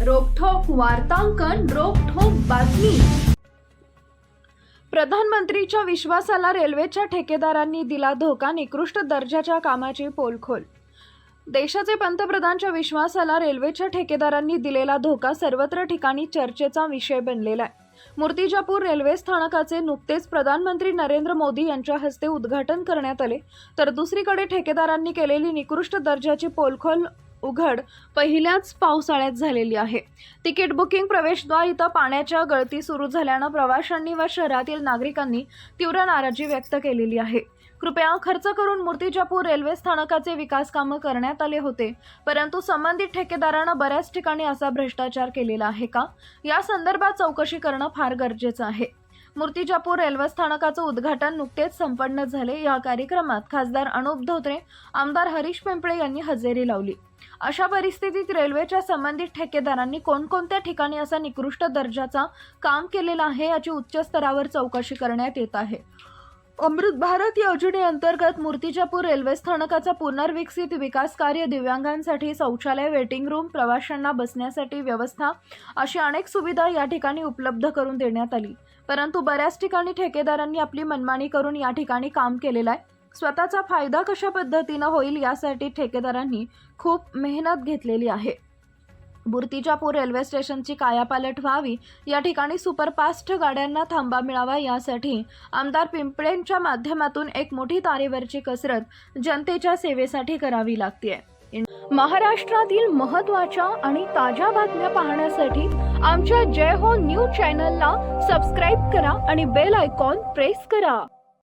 वार्तांकन रोखोक बातमी. प्रधानमंत्रीच्या विश्वासाला रेल्वेच्या ठेकेदारांनी दिला धोका निकृष्ट दर्जाच्या कामाची पोलखोल. देशाचे पंतप्रधानच्या विश्वासाला रेल्वेच्या ठेकेदारांनी दिलेला धोका सर्वत्र ठिकाणी चर्चेचा विषय बनलेला आहे. मूर्तिजापूर रेल्वे स्थानकाचे नुकतेच प्रधानमंत्री नरेंद्र मोदी यांच्या हस्ते उद्घाटन करण्यात आले. तर दुसरीकडे ठेकेदारांनी केलेली निकृष्ट दर्जाची पोलखोल उघड पहिल्याच पावसाळ्यात झालेली आहे. तिकीट बुकिंग प्रवेशद्वार इथं पाण्याच्या गळती सुरू झाल्यानं प्रवाशांनी व शहरातील नागरिकांनी तीव्र नाराजी व्यक्त केलेली आहे. कृपया खर्च करून मूर्तिजापूर रेल्वे स्थानकाचे विकास कामं करण्यात आले होते परंतु संबंधित ठेकेदारानं बऱ्याच ठिकाणी असा भ्रष्टाचार केलेला आहे का? या संदर्भात चौकशी करणं फार गरजेचं आहे. मूर्तिजापूर रेल्वे स्थानकाचं उद्घाटन नुकतेच संपन्न झाले. या कार्यक्रमात खासदार अनुप धोत्रे आमदार हरीश पिंपळे यांनी हजेरी लावली. अशा परिस्थितीत रेल्वेच्या संबंधित ठेकेदारांनी कोणकोणत्या ठिकाणी असा निकृष्ट दर्जाचा काम केलेला आहे याची उच्च स्तरावर चौकशी करण्यात येत आहे. अमृत भारत योजनेअंतर्गत मूर्तिजापूर रेल्वे स्थानकाचा पुनर्विकसित विकास कार्य दिव्यांगांसाठी शौचालय वेटिंग रूम प्रवाशांना बसण्यासाठी व्यवस्था अशी अनेक सुविधा या ठिकाणी उपलब्ध करून देण्यात आली. परंतु बऱ्याच ठिकाणी ठेकेदारांनी आपली मनमानी करून या ठिकाणी काम केलेलं आहे. स्वतःचा फायदा कशा पद्धतीनं होईल यासाठी ठेकेदारांनी खूप मेहनत घेतलेली आहे. बुर्तिजापूर रेल्वे स्टेशनची कायापालट व्हावी या ठिकाणी सुपरफास्ट गाड्यांना थांबा मिळावा यासाठी आमदार पिंपळेंच्या माध्यमातून एक मोठी तारेवरची कसरत जनतेच्या सेवेसाठी करावी लागते महाराष्ट्रातील महत्त्वाच्या आणि ताज्या बातम्या पाहण्यासाठी आमच्या जय हो न्यूज चॅनलला सबस्क्राईब करा आणि बेल आयकॉन प्रेस करा.